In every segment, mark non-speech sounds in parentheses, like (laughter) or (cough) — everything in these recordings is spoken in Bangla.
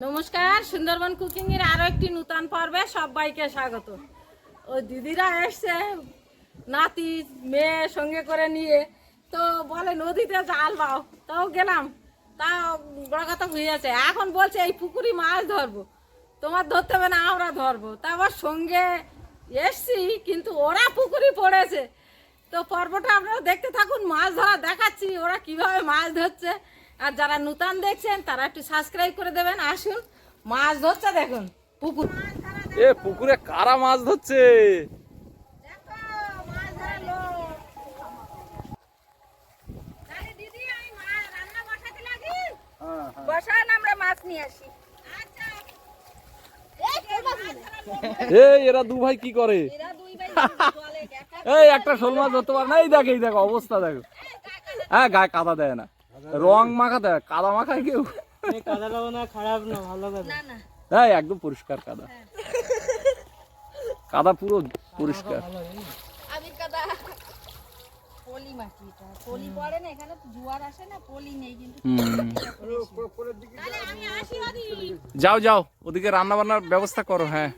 নমস্কার, সুন্দরবন কুকিং এর আরও একটি নূতন পর্বে সবাইকে স্বাগত। ও দিদিরা এসছে, নাতি, মেয়ে সঙ্গে করে নিয়ে। তো বলে, নদীতে জাল বাও। তাও গেলাম। তা বড় কথা বুঝেছে এখন বলছে এই পুকুরি মাছ ধরবো। তোমার ধরতে হবে না, আমরা ধরবো। আবার সঙ্গে এসছি, কিন্তু ওরা পুকুরি পড়েছে। তো পর্বটা আপনারা দেখতে থাকুন, মাছ ধরা দেখাচ্ছি, ওরা কীভাবে মাছ ধরছে। আর যারা নূতন দেখছেন তারা একটু সাবস্ক্রাইব করে দেবেন। আসুন মাছ ধরছে দেখুন পুকুর। এ পুকুরে কারা মাছ ধরছে? বসান আমরা মাছ নিয়ে আসি। এ এরা দু ভাই কি করে? (laughs) এই একটা শোল মাছ ধরতে পারে না? এই দেখ এই দেখো অবস্থা দেখো। হ্যাঁ গায়ে কাদা দেয় না। রং মাখা দেয় কাদা মাখায় কেউ। কাদাটাও না খারাপ না ভালো কাদা। হ্যাঁ একদম পরিষ্কার কাদা। কাদা পুরো পরিষ্কার। আবির কাদা। পলি মাটি এটা। পলি পড়ে না এখানে তো জোয়ার আসে না পলি নেই কিন্তু হুম। তাহলে আমি আসি আদি যাও যাও ওদিকে রান্না বান্নার ব্যবস্থা করো হ্যাঁ।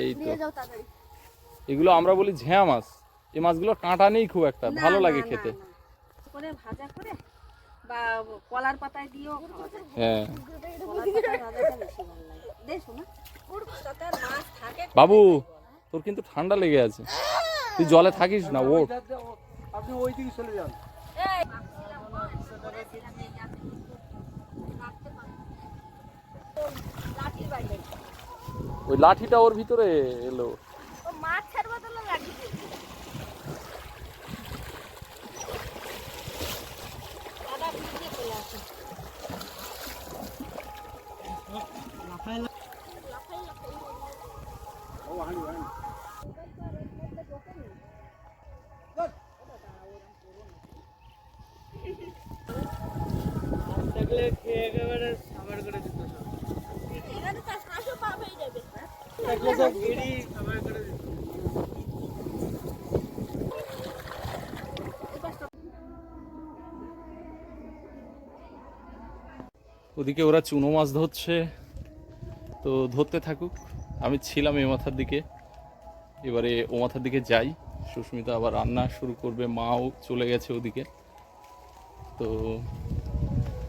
এই তো। এগুলো আমরা বলি ঝ্যা মাছ। এই মাছগুলো কাঁটা নেই খুব একটা ভালো লাগে খেতে। করে ভাজা করে বা কলার পাতায় দিয়েও হ্যাঁ। বাবু তোর কিন্তু ঠান্ডা লেগে আছে। তুই জলে থাকিস না ওঠ। আপনি ওই দিকে চলে যান। ওই লাঠিটা ওর ভিতরে এলো ও মাছের বদলে লাঠি দাদা ভিজে চলে আসে থাকলে খেয়ে একেবারে সাবার করে দিত সব এখানে তো শ্বাসও পার হয়ে যাবে থাকলে সব গিরি সাবার করে দিত ওদিকে ওরা চুনো মাছ ধরছে তো ধরতে থাকুক। আমি ছিলাম এ মাথার দিকে। এবারে ও মাথার দিকে যাই। সুস্মিতা আবার রান্না শুরু করবে, মাও চলে গেছে ওদিকে। তো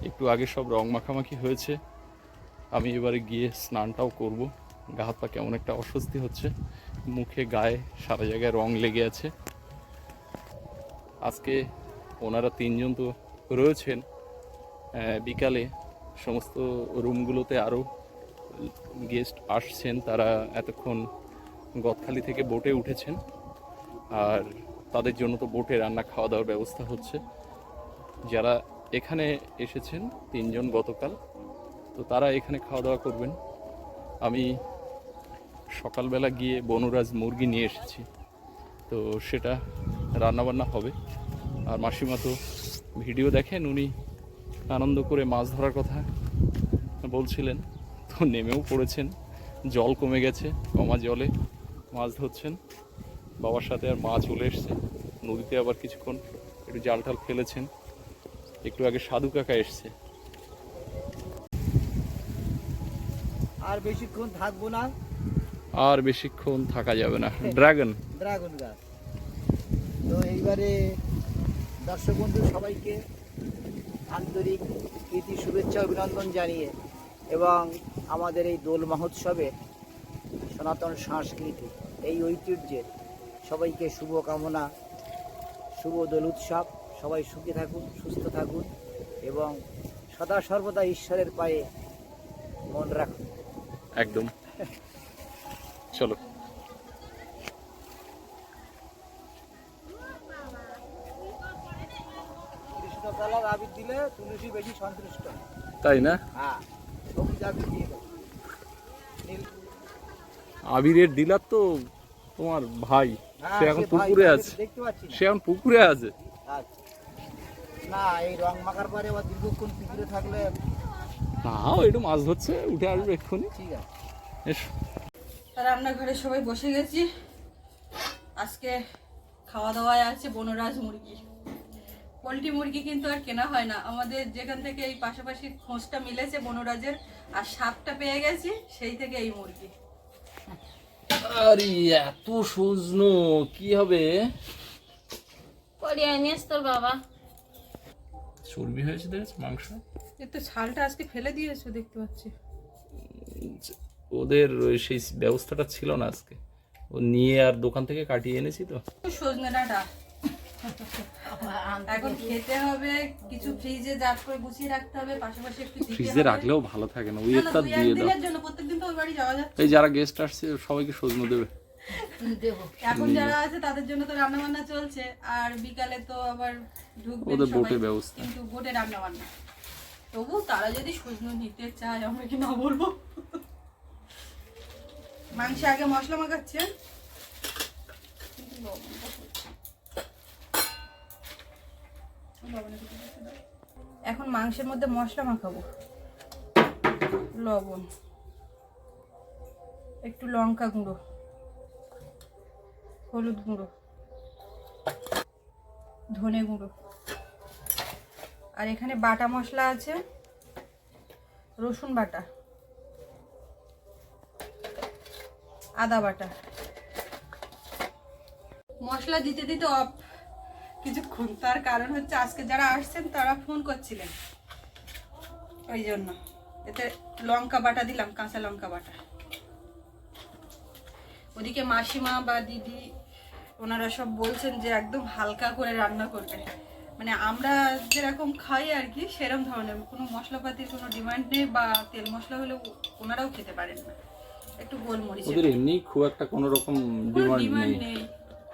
একটু আগে সব রং মাখামাখি হয়েছে। আমি এবারে গিয়ে স্নানটাও করব। গা হাত পা কেমন একটা অস্বস্তি হচ্ছে। মুখে, গায়ে সারা জায়গায় রং লেগে আছে। আজকে ওনারা তিনজন তো রয়েছেন। বিকালে সমস্ত রুমগুলোতে আরও গেস্ট আসছেন, তারা এতক্ষণ গদখালি থেকে বোটে উঠেছেন। আর তাদের জন্য তো বোটে রান্না খাওয়া দাওয়ার ব্যবস্থা হচ্ছে। যারা এখানে এসেছেন তিনজন গতকাল, তো তারা এখানে খাওয়া দাওয়া করবেন। আমি সকালবেলা গিয়ে বনরাজ মুরগি নিয়ে এসেছি, তো সেটা রান্নাবান্না হবে। আর মাসিমা তো ভিডিও দেখেন, উনি আনন্দ করে মাছ ধরার কথা বলছিলেন। নেমেও পড়েছেন। জল কমে গেছে কমা জলে। মাছ ধরছেন। বাবার সাথে আর মা চলে এসছে। নদীতে আবার কিছুক্ষণ একটু জাল টাল ফেলেছেন। একটু আগে সাধু কাকা এসছে। আর বেশিক্ষণ থাকব না। আর বেশিক্ষণ থাকা যাবে না। ড্রাগন। ড্রাগন গাছ। তো এইবারে দর্শক বন্ধু সবাইকে আন্তরিক প্রীতি শুভেচ্ছা অভিনন্দন জানিয়ে এবং আমাদের এই দোল মহোৎসবে সনাতন সংস্কৃতি এই ঐতিহ্যের সবাইকে শুভ কামনা শুভ দোল উৎসব। সবাই সুখী থাকুন সুস্থ থাকুন এবং সদা সর্বদা ঈশ্বরের পায়ে মন রাখুন। একদম। চলো। কৃষ্ণকালার আবির দিলে তুলসী বেশি সন্তুষ্ট। তাই না? হ্যাঁ। আবিরের ডিলার তো তোমার ভাই। হ্যাঁ, সে এখন পুকুরে আছে। না। সে এখন পুকুরে আছে। না এই রং মাখার পরে আবার দীর্ঘক্ষণ পুকুরে থাকলে না একটু মাছ ধরছে উঠে আসবে এক্ষুনি। ঠিক আছে। এসো। রান্নাঘরে সবাই বসে গেছি। আজকে খাওয়া দাওয়ায় আছে বনরাজ মুরগি। পোলট্রি মুরগি কিন্তু আর কেনা হয় না। আমাদের যেখান থেকে এই পাশাপাশি খোঁজটা মিলেছে বনরাজের আর সাপটা পেয়ে গেছি সেই থেকে এই মুরগি। আরে এত সজনো কি হবে? পরিয়ে নিস তোর বাবা। চর্বি হয়েছে দেখেছ মাংস? এর তো ছালটা আজকে ফেলে দিয়েছ দেখতে পাচ্ছি। ওদের ওই সেই ব্যবস্থাটা ছিল না আজকে। ও নিয়ে আর দোকান থেকে কাটিয়ে এনেছি তো। সজনে ডাঁটা। এখন খেতে হবে কিছু ফ্রিজে জাত করে গুছিয়ে রাখতে হবে পাশাপাশি একটু ফ্রিজে রাখলেও ভালো থাকে না ওই একটা দিয়ে দাও। জন্য প্রত্যেকদিন তো ওই বাড়ি যাওয়া যাচ্ছে। এই যারা গেস্ট আসছে সবাইকে সজনো দেবে। এখন যারা আছে তাদের জন্য তো রান্না বান্না চলছে আর বিকালে তো আবার ঢুকবে ওদের। বোটের ব্যবস্থা। কিন্তু বোটে রান্না বান্না তবু তারা যদি শুকনো নিতে চায় আমরা কি না বলব? মাংসে আগে মশলা মাখাচ্ছে কিন্তু লবণটা হচ্ছে। লবণের দিকে দিতে দাও। এখন মাংসের মধ্যে মশলা মাখাবো। লবণ, একটু লঙ্কা গুঁড়ো, হলুদ গুঁড়ো, ধনে গুঁড়ো। আর এখানে বাটা মশলা আছে, রসুন বাটা, আদা বাটা। মশলা দিতে দিতে অফ কিছুক্ষণ। তার কারণ হচ্ছে আজকে যারা আসছেন তারা ফোন করছিলেন। ওই জন্য। এতে লঙ্কা বাটা দিলাম কাঁচা লঙ্কা বাটা। ওদিকে মাসিমা বা দিদি ওনারা সব বলছেন যে একদম হালকা করে রান্না করবে। মানে আমরা যেরকম খাই আর কি সেরকম ধরনের। কোনো মশলাপাতির কোনো ডিমান্ড নেই বা তেল মশলা হলে ওনারাও খেতে পারেন না। একটু গোলমরিচ ওদের এমনি খুব একটা কোনো রকম ডিমান্ড নেই।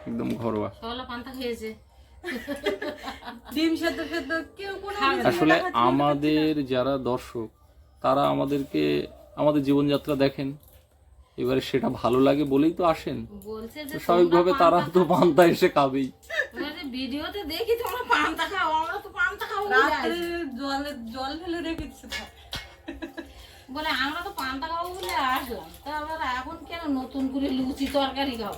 একদম ঘরোয়া। সকালে পান্তা খেয়েছে। ডিম সেদ্ধ সেদ্ধ কেউ কোনো আসলে আমাদের যারা দর্শক তারা আমাদেরকে আমাদের জীবনযাত্রা দেখেন। এবারে সেটা ভালো লাগে বলেই তো আসেন। বলছে যে স্বাভাবিকভাবে তারা তো পান্তা এসে খাবেই। ভিডিওতে দেখি তোমরা পান্তা খাও আমরা তো পান্তা খাব বলে জলে জল ফেলে রেখেছে বলে আমরা তো পান্তা খাব বলে আসলাম। তা আমরা এখন কেন নতুন করে লুচি তরকারি খাব?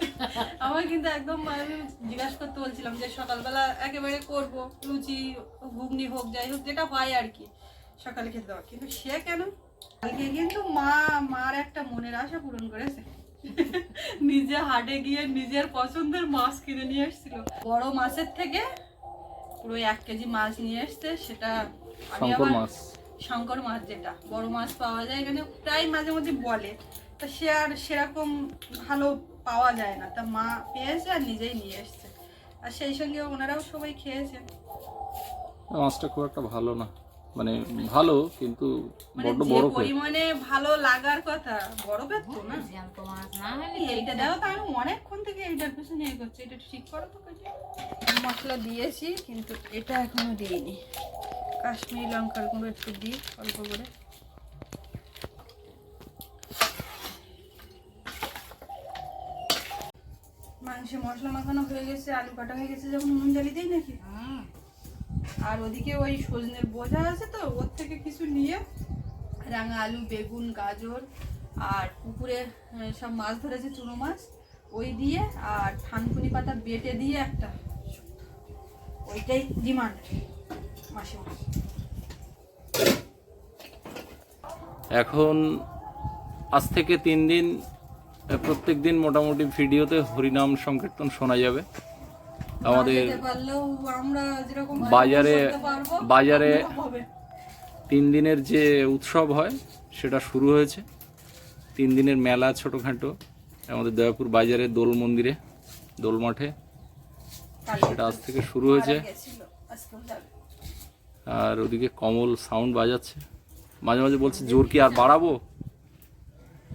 (laughs) আমার কিন্তু একদম আমি জিজ্ঞাসা করতে বলছিলাম যে সকালবেলা একেবারে করব লুচি ঘুগনি হোক যাই হোক যেটা হয় আর কি সকালে খেতে দেওয়া। কিন্তু সে কেন? কালকে কিন্তু মা মার একটা মনের আশা পূরণ করেছে। (laughs) নিজে হাটে গিয়ে নিজের পছন্দের মাছ কিনে নিয়ে এসেছিল। বড় মাছের থেকে পুরো এক কেজি মাছ নিয়ে এসছে সেটা আমি শঙ্কর আবার মাছ। শঙ্কর মাছ যেটা বড় মাছ পাওয়া যায় এখানে প্রায় মাঝে মাঝে বলে। তা সে আর সেরকম ভালো পাওয়া যায় না। তা মা পেয়েছে আর নিজেই নিয়ে এসছে। আর সেই সঙ্গে ওনারাও সবাই খেয়েছে। মাছটা খুব একটা ভালো না। মানে ভালো কিন্তু মানে বড় পেট। পরিমাণে ভালো লাগার কথা বড় পেট তো না। জ্যান্ত মাছ না হলে এইটা দেখো তো আমি অনেকক্ষণ থেকে এইটার পিছনে ইয়ে করছি। এটা ঠিক করো তো কাজে মশলা দিয়েছি কিন্তু এটা এখনও দিইনি। কাশ্মীরি লঙ্কার গুঁড়ো একটু দিই অল্প করে। মাংসে মশলা মাখানো হয়ে গেছে আলু কাটা হয়ে গেছে যখন নুন জ্বালি দিই নাকি? আর ওদিকে ওই সজনের বোঝা আছে তো ওর থেকে কিছু নিয়ে রাঙা আলু বেগুন গাজর আর পুকুরে সব মাছ ধরেছে চুনো মাছ ওই দিয়ে আর থানকুনি পাতা বেটে দিয়ে একটা। ওইটাই ডিমান্ড মাসে মাসে। এখন আজ থেকে তিন দিন প্রত্যেক দিন মোটামুটি ভিডিওতে হরিনাম সংকীর্তন শোনা যাবে। আমাদের বাজারে- বাজারে- তিন দিনের যে উৎসব হয় সেটা শুরু হয়েছে। তিন দিনের মেলা ছোটোখাটো আমাদের দয়াপুর বাজারে দোল মন্দিরে দোল মাঠে। সেটা আজ থেকে শুরু হয়েছে। আর ওদিকে কমল সাউন্ড বাজাচ্ছে। মাঝে মাঝে বলছে জোর কি আর বাড়াবো আর হরিনামে জোর বাড়ালে কোনো চাপ নেই।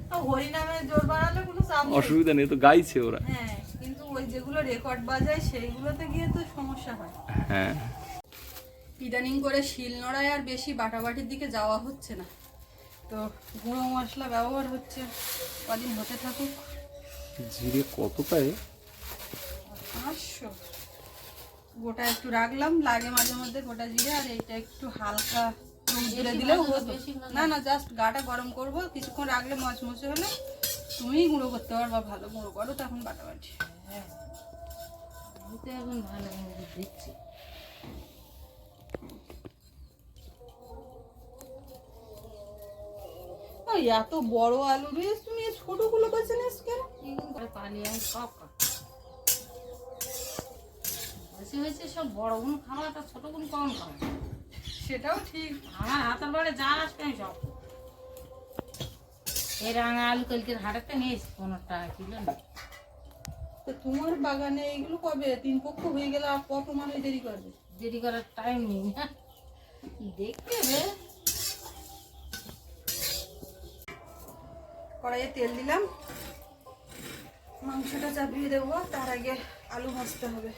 অসুবিধা নেই তো গাইছে ওরা। হ্যাঁ কিন্তু ওই যেগুলো রেকর্ড বাজায় সেইগুলোতে গিয়ে তো সমস্যা হয়। হ্যাঁ। ইদানিং করে শিল নোড়ায় আর বেশি বাটাবাটির দিকে যাওয়া হচ্ছে না। তো গুঁড়ো মশলা ব্যবহার হচ্ছে কদিন হতে থাকুক। জিরে কতটাই পাঁচশো। গোটা একটু রাখলাম লাগে মাঝে মধ্যে গোটা জিরে আর এইটা একটু হালকা মানে ঝেড়ে দিলেও না না জাস্ট গাটা গরম করব কিছুক্ষণ রাখলে মচমচে হলে তুমি গুঁড়ো করতে পারবা ভালো গুঁড়ো করো তো এখন ভালো এত বড় আলু বেশ তুমি ছোটগুলো কাছে নিস কেন? পানি আমি সব হয়েছে সব বড় গুণ খাওয়াটা ছোট গুণ কম খাওয়া সেটাও ঠিক। আমার হাতের বাড়ি যা আসবে আমি সব। এই রাঙা আলু কালকের হাটাতে নিয়েছি পনেরো টাকা কিলো না তো তোমার বাগানে এইগুলো কবে? তিন পক্ষ হয়ে গেলে আর কত মানুষ দেরি করবে? দেরি করার টাইম নেই না। দেখতে হবে কড়াইয়ে তেল দিলাম। মাংসটা চাপিয়ে দেবো তার আগে আলু ভাজতে হবে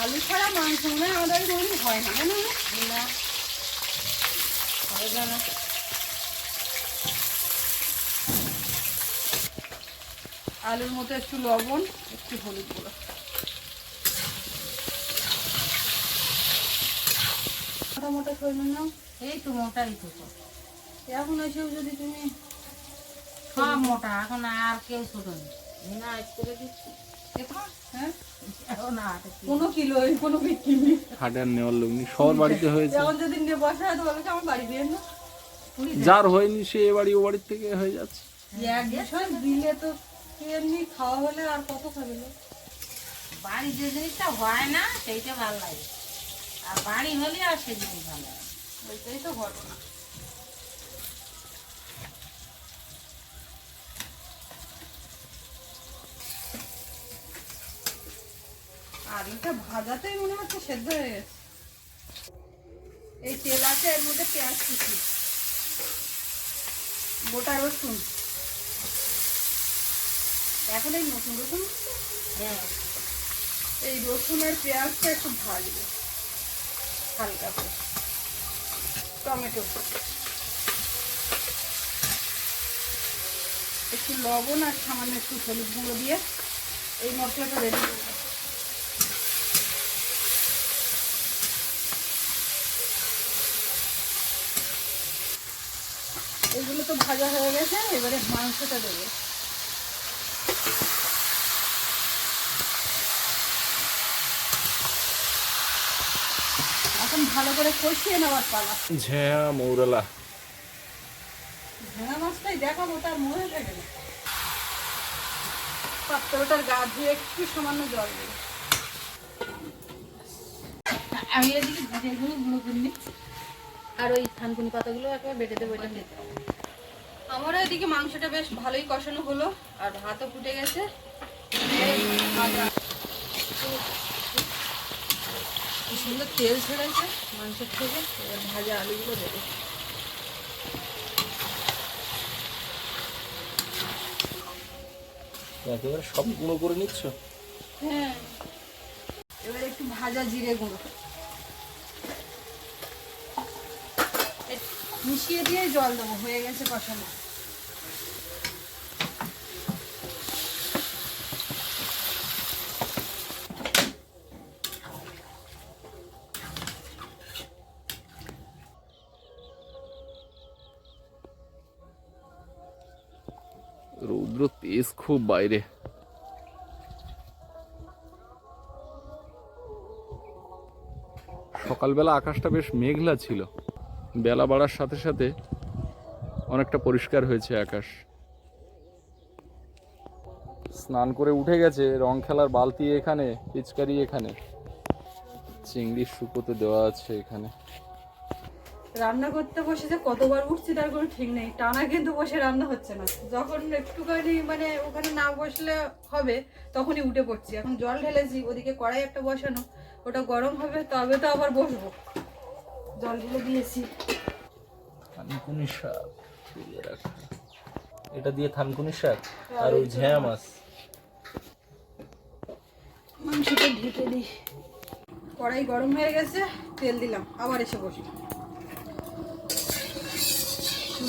আলু মাংস মনে হয় আমাদের কোনোদিন হয় না জানো না? না। হবে না। আলুর মতো একটু লবণ একটু হলুদ গুঁড়ো। মোটা মোটা করে নাও। এই তো মোটাই তো এখন এসেও যদি তুমি সব মোটা। এখন আর কেউ ছোট নেই। না করে দিচ্ছি। হ্যাঁ? যার হয়নি সে এ বাড়ি ও বাড়ির থেকে হয়ে যাচ্ছে। দিলে তো এমনি খাওয়া হলে আর কত খাবে বাড়ি যে জিনিসটা হয় না সেইটা ভালো লাগে। আর বাড়ি হলে আর সে জিনিস ভালো লাগে। ওইটাই তো ঘটনা। আলুটা ভাজাতেই মনে হচ্ছে সেদ্ধ হয়ে গেছে। এই তেল আছে এর মধ্যে পেঁয়াজ কুচি গোটা রসুন। এখন এই নতুন রসুন হ্যাঁ। এই রসুন আর পেঁয়াজটা একটু ভাজবে হালকা করে। টমেটো। একটু লবণ আর সামান্য একটু হলুদ গুঁড়ো দিয়ে এই মশলাটা রেডি এগুলো তো ভাজা হয়ে গেছে এবারে মাংসটা দেবো। এখন ভালো করে কষিয়ে নেওয়ার পালা। ঝ্যা মৌরালা। মাছটাই দেখাবো তার মনে থাকে না। পাত্রটার গা ধুয়ে একটু সামান্য জল দিই। আমি এদিকে ভিজেগুলো গুঁড়ো করে নিচ্ছি আর ওই থানকুনি পাতাগুলো একেবারে বেটে দেবো এটা খেতে আমারও এদিকে মাংসটা বেশ ভালোই কষানো হলো আর ভাতও ফুটে গেছে। সুন্দর তেল ছেড়েছে মাংসের থেকে এবার ভাজা আলুগুলো দেবে। একেবারে সব গুঁড়ো করে নিচ্ছ? হ্যাঁ। এবার একটু ভাজা জিরে গুঁড়ো। মিশিয়ে দিয়ে জল দেবো হয়ে গেছে কষানো। খুব বাইরে। সকালবেলা আকাশটা বেশ মেঘলা ছিল। বেলা বাড়ার সাথে সাথে অনেকটা পরিষ্কার হয়েছে আকাশ। স্নান করে উঠে গেছে, রং খেলার বালতি এখানে, পিচকারি এখানে। চিংড়ির শুকোতে দেওয়া আছে এখানে। রান্না করতে বসে যে কতবার উঠছি তার কোনো ঠিক নেই। টানা কিন্তু বসে রান্না হচ্ছে না। যখন একটুখানি মানে ওখানে না বসলে হবে তখনই উঠে পড়ছি। এখন জল ঢেলেছি ওদিকে কড়াই একটা বসানো ওটা গরম হবে তবে তো আবার বসবো। জল ঢেলে দিয়েছি। থানকুনি শাক এটা দিয়ে থানকুনি শাক আর ওই ঝ্যা মাছ। মাংসটা ঢেকে দিই। কড়াই গরম হয়ে গেছে তেল দিলাম আবার এসে বসি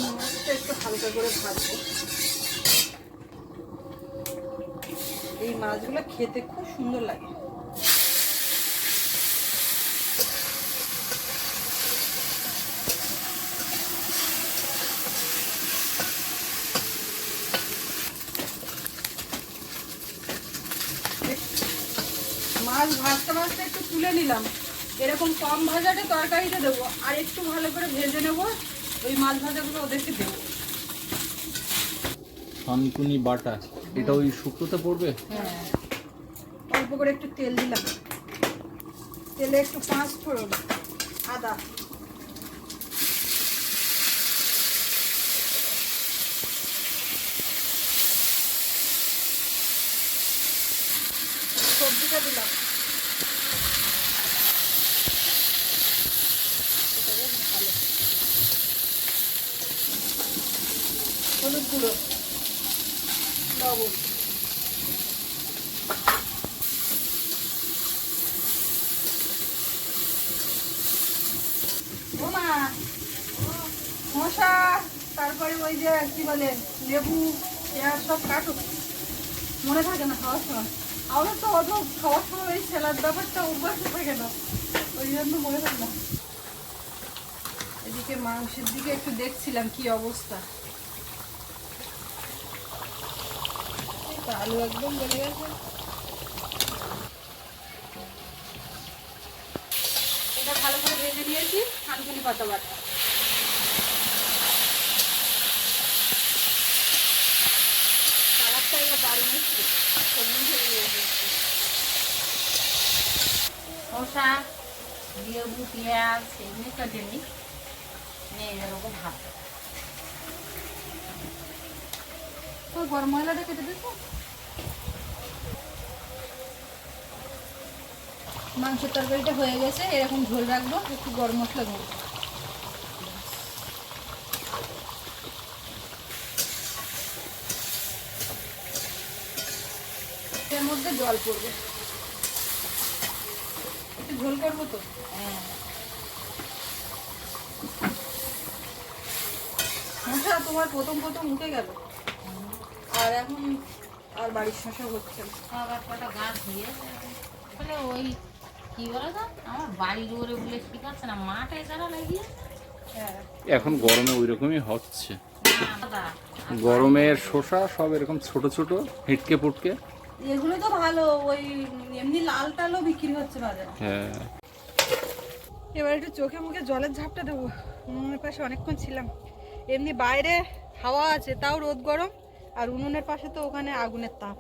মাছটা একটু হালকা করে ভাজবো। এই মাছগুলো খেতে খুব সুন্দর লাগে। মাছ ভাজতে ভাজতে একটু তুলে নিলাম। এরকম কম ভাজাটা তরকারিতে দেবো। আর একটু ভালো করে ভেজে নেব। ওই মাছ ভাজাগুলো ওদেরকে দেবো। থানকুনি বাটা এটা ওই শুক্তোতে পড়বে? হ্যাঁ। অল্প করে একটু তেল দিলাম। তেলে একটু পাঁচ ফোড়ন আদা সবজিটা দিলাম তারপরে ওই যে কি বলে, লেবু, পেঁয়াজ সব কাটো মনে থাকে না খাওয়ার সময়। আমার তো অত খাওয়ার সময় ওই ছেলার ব্যাপারটা অভ্যাস থাকে না। ওই জন্য মনে থাকে না। এদিকে মাংসের দিকে একটু দেখছিলাম কি অবস্থা এই তো আলু একদম গলে গেছে। এটা ভালো করে ভেজে নিয়েছি থানকুনি পাতা বাটা। কালারটা এবার দারুণ এসছে সবুজ হয়ে গিয়েছে শসা লেবু পেঁয়াজ এগুলি কেটে নিই নিয়ে এরকম ভাত। তো গরম মশলাটা কেটে দিচ্ছ মাংসের তরকারিটা হয়ে গেছে এরকম ঝোল রাখব একটু গরম মশলা দেবো। এর মধ্যে জল পড়বে। একটু ঝোল করব তো? হ্যাঁ। শশা তোমার প্রথম প্রথম উঠে গেল। আর এখন আর বাড়ির শশা হচ্ছে একটা একটা গাছ দিয়েছে বলে ওই কি বলে তো? আমার বাড়ির ওরে বলে ঠিক আছে না মাঠে যারা লাগিয়ে হ্যাঁ এখন গরমে ওই রকমই হচ্ছে গরমের শসা সব এরকম ছোট ছোট হিটকে পুটকে। এগুলো তো ভালো ওই এমনি লাল টালও বিক্রি হচ্ছে বাজারে। হ্যাঁ। এবার একটু চোখে মুখে জলের ঝাপটা দেবো। উনুনের পাশে অনেকক্ষণ ছিলাম। এমনি বাইরে হাওয়া আছে তাও রোদ গরম আর উনুনের পাশে তো ওখানে আগুনের তাপ।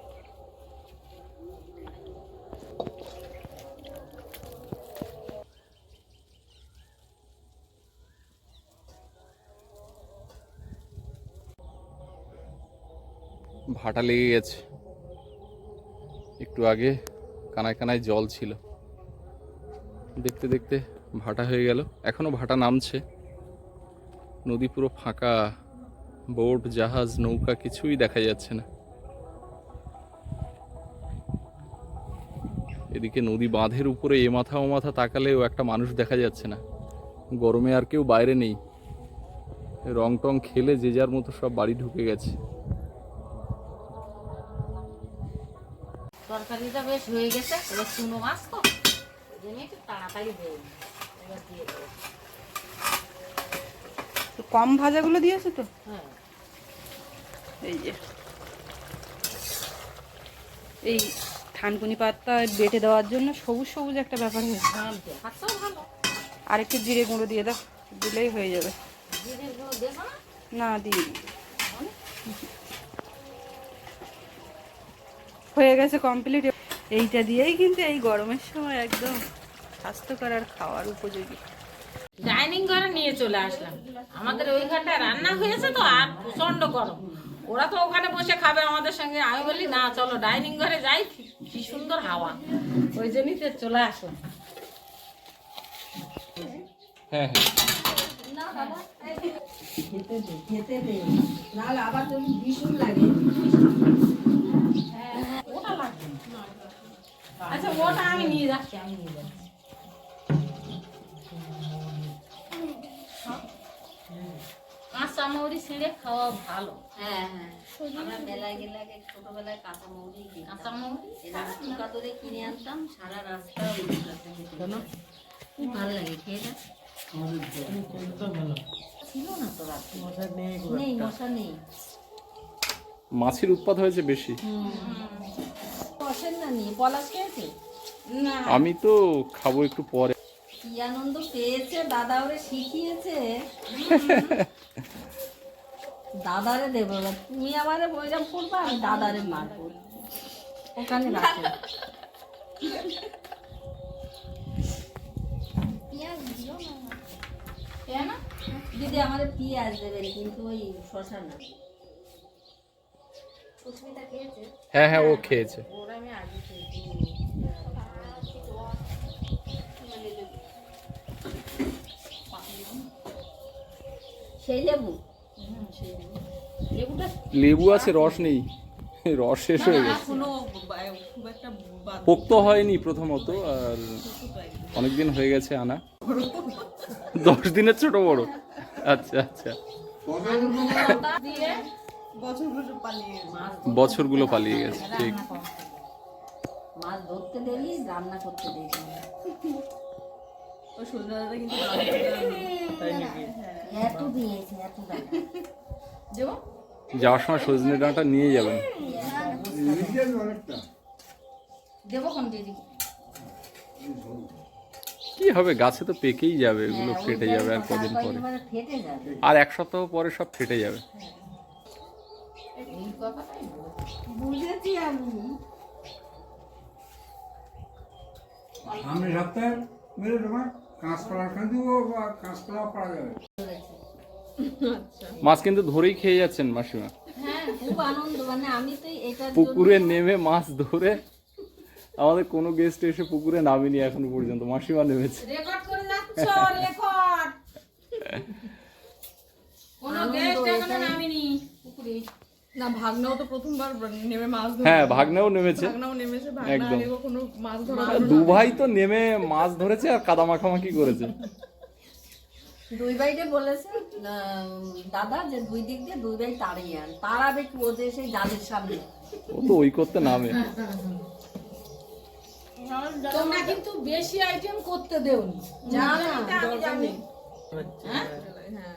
ভাটা লেগে গেছে। একটু আগে কানায় কানায় জল ছিল। দেখতে দেখতে ভাটা হয়ে গেল। এখনও ভাটা নামছে। নদী পুরো ফাঁকা। বোট, জাহাজ, নৌকা কিছুই দেখা যাচ্ছে না। এদিকে নদী বাঁধের উপরে এ মাথা ও মাথা তাকালেও একটা মানুষ দেখা যাচ্ছে না। গরমে আর কেউ বাইরে নেই। রং টং খেলে যে যার মতো সব বাড়ি ঢুকে গেছে। তরকারিটা বেশ হয়ে গেছে এবার চুনো মাছ তো ওই জন্য একটু তাড়াতাড়ি হয়ে এবার দিয়ে দেবো। কম ভাজাগুলো দিয়েছে তো? হ্যাঁ। এই যে। এই থানকুনি পাতা বেটে দেওয়ার জন্য সবুজ সবুজ একটা ব্যাপার হয়েছে। হ্যাঁ আর একটু জিরে গুঁড়ো দিয়ে দাও দিলেই হয়ে যাবে। দেবো না? না দিই হয়ে গেছে কমপ্লিট এইটা দিয়েই কিন্তু এই গরমের সময় একদম স্বাস্থ্যকর আর খাওয়ার উপযোগী। ডাইনিং ঘরে নিয়ে চলে আসলাম। আমাদের ওই ওইখানটায় রান্না হয়েছে তো আর প্রচণ্ড গরম। ওরা তো ওখানে বসে খাবে আমাদের সঙ্গে। আমি বলি না চলো ডাইনিং ঘরে যাই। কি- সুন্দর হাওয়া। ওই জন্যই তো চলে আসো হ্যাঁ হ্যাঁ। ওটা লাগবে না। আচ্ছা ওটা আমি নিয়ে যাচ্ছি আমি নিয়ে যাচ্ছি। কাঁচা মৌরি ছিঁড়ে খাওয়া ভালো। হ্যাঁ হ্যাঁ। আমরা মেলায় গেলে ছোটবেলায় কাঁচা মৌরি কাঁচা মৌরি? টুকা করে কিনে আনতাম সারা রাস্তা ওই টুকাটা খেতে খুব ভালো লাগে খেয়ে দেখ। ছিল না তো রাত্রে। নেই মশা নেই। মাছের উৎপাদ হয়েছে বেশি। বসেন না নিয়ে পলাশ খেয়েছে না। আমি তো খাব একটু পরে। কি আনন্দ পেয়েছে দাদা ওরে শিখিয়েছে। (laughs) দাদারে দেবো তুমি আমারে বইরাম করবা আমি দাদারে মারবো। ওখানে রাখো। কেন? দিদি আমাদের পেঁয়াজ দেবেন কিন্তু ওই শশা না। হ্যাঁ হ্যাঁ ও খেয়েছে। লেবু? আছে রস নেই। রস শেষ হয়ে গেছে। কোনো বা- খুব একটা বাদ পোক্ত হয়নি প্রথমত আর অনেকদিন হয়ে গেছে আনা। দশ দিনের ছোট বড়। আচ্ছা আচ্ছা। বছরগুলো পালিয়ে গেছে। মাছ বছরগুলো পালিয়ে গেছে ঠিক। মাছ ধরতে দেরি রান্না করতে দেরি ওই সজনা দাদা কিন্তু এত দিয়েছে এত টাকা যাওয়ার সময় সজনে ডাঁটা নিয়ে যাবেন দেবো কোন দিদি? কি হবে গাছে তো পেকেই যাবে এগুলো হ্যাঁ, ফেটে যাবে আর কদিন পরে। আর এক সপ্তাহ পরে সব ফেটে যাবে। এই কথাটাই বুঝেছি আমি। সামনে সপ্তাহে মেরে তোমার কাঁচকলা কাঁচকলা পাওয়া যাবে। মাছ কিন্তু ধরেই খেয়ে যাচ্ছেন মাসিমা। হ্যাঁ মানে আমি তো এটার পুকুরে নেমে মাছ ধরে আমাদের কোনো গেস্ট এসে পুকুরে নামেনি এখনও পর্যন্ত মাসিমা নেমেছে। রেকর্ড করে যাচ্ছ রেকর্ড (laughs) কোনো গেস্ট এখনও নামেনি পুকুরে। না ভাগনাও তো প্রথমবার নেমে মাছ ধরে হ্যাঁ ভাগ্নেও নেমেছে। ভাগনাও নেমেছে ভাগনা। আগে কখনো মাছ ধরা দু ভাই তো নেমে মাছ ধরেছে আর কাদা মাখামাখি করেছে। দুই ভাইকে বলেছে দাদা যে দুই দিক দিয়ে দুই ভাই তাড়িয়ে আন। তাড়াবে কি ও যে সেই জালের সামনে? ও তো ওই করতে নামে। তোমরা কিন্তু বেশি আইটেম করতে দেওনি। না, জানো। জানি হ্যাঁ?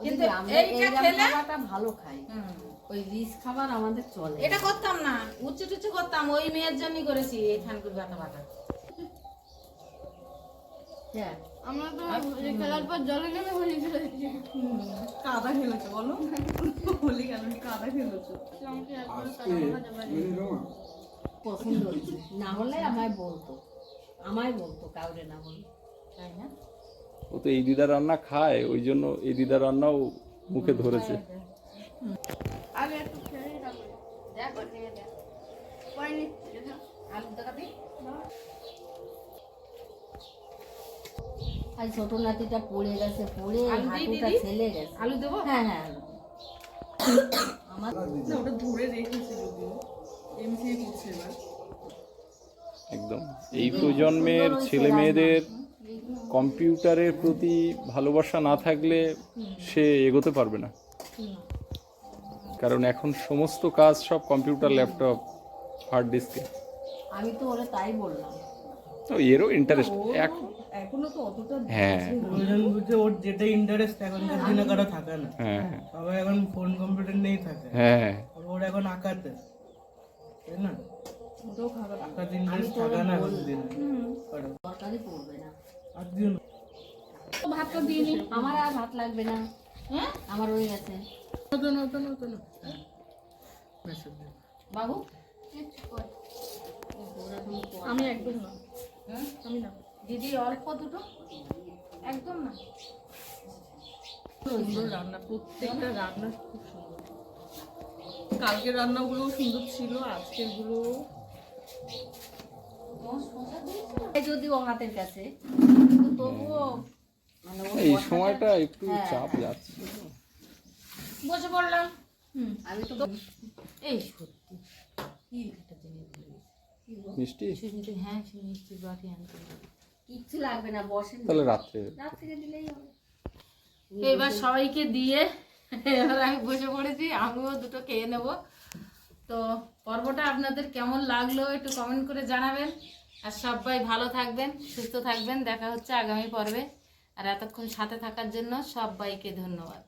কিন্তু এইটা খেলে- ভালো খাই হুম। ওই রিচ খাবার আমাদের চলে। এটা করতাম না উচ্চ টুচ্চ করতাম ওই মেয়ের জন্যই করেছি এখানকার বাটা বাটা হ্যাঁ কাদা খেলেছে বলো। হোলি কেন? কাদা খেলেছে। পছন্দ হয়েছে। না হলে আমায় বলতো। আমায় বলতো কাউরে না বলে তাই না? ও তো এই দিদা রান্না খায় ওই জন্য এই দিদা রান্নাও মুখে ধরেছে। আর ছোট নাতিটা পড়ে গেছে পড়ে হাঁটুটা ছেলে গেছে। আলু দেবো? হ্যাঁ হ্যাঁ আমার না ওটা ধরে রেখেছে যদিও। এমসি করছে এবার। একদম। এই প্রজন্মের ছেলে মেয়েদের কম্পিউটারের প্রতি ভালোবাসা না থাকলে সে এগোতে পারবে না। কারণ এখন সমস্ত কাজ সব কম্পিউটার ল্যাপটপ হার্ড ডিস্কে আমি তো ওরে তাই বললাম। তো এরও ইন্টারেস্ট এখন এখনও তো অতটা হ্যাঁ। প্রয়োজন বুঝে ওর যেটা ইন্টারেস্ট এখনকার দিনে কারও থাকে না। হ্যাঁ সবাই এখন ফোন কম্পিউটার নিয়েই থাকে। হ্যাঁ। ওর এখন আঁকাতে। তাই না? ওটাও খাবে ইন্টারেস্ট থাকে না এখন দিনে পড়বে না। আর দিও না ভাতটা দিয়ে আমার আর ভাত লাগবে না। হ্যাঁ? আমার ওই নতুন বাবু? আমি একদম না। আমি না। দিদি অল্প দুটো? একদম না। সুন্দর রান্না প্রত্যেকটা রান্না খুব সুন্দর। কালকের রান্নাগুলো সুন্দর ছিল আজকেরগুলো যদিও হাতের কাছে তবুও মানে এই সময়টা একটু চাপ যাচ্ছে। বসে পড়লাম। আমি তো এই সত্যি। কি একটা জিনিস ভুলে মিষ্টি? হ্যাঁ বাটি আনতে কিচ্ছু লাগবে না বসেন। তাহলে রাত্রে রাত দিলেই হবে। এবার সবাইকে দিয়ে এবার আমি বসে পড়েছি আমিও দুটো খেয়ে নেব। তো পর্বটা আপনাদের কেমন লাগল একটু কমেন্ট করে জানাবেন। আর সবাই ভালো থাকবেন সুস্থ থাকবেন। দেখা হচ্ছে আগামী পর্বে। আর এতক্ষণ সাথে থাকার জন্য সবাইকে ধন্যবাদ।